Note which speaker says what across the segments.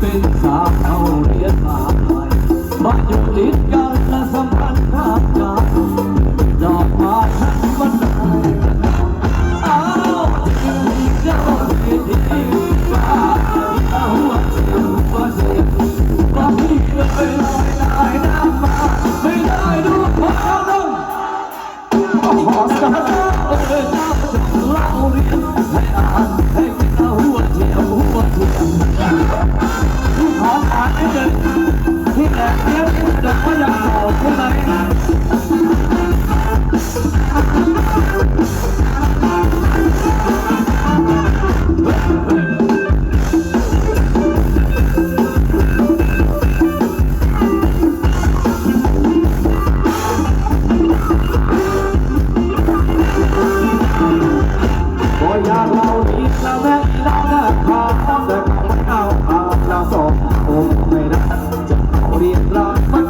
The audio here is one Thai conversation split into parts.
Speaker 1: เป็นสาวเอาเรียนมาใหม่มาอยู่ติดกันและสัมพันธ์างกันดอกไม้ทั้งวันเอาจึเจ้าที่ดีมาเอาจึงเสียมาที่เคยลอยลายน้ำมาไม่ได้ดูความร้อนขอสักครั้งเออเจ้าจะาเรียน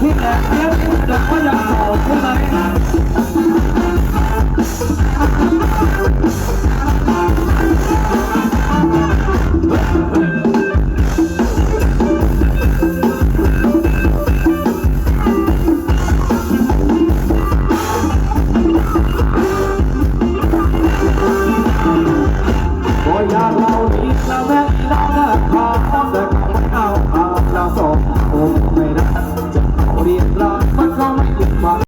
Speaker 1: ที่แหลกเนี้ยแต่ก็ยังหล่อใช่ไหม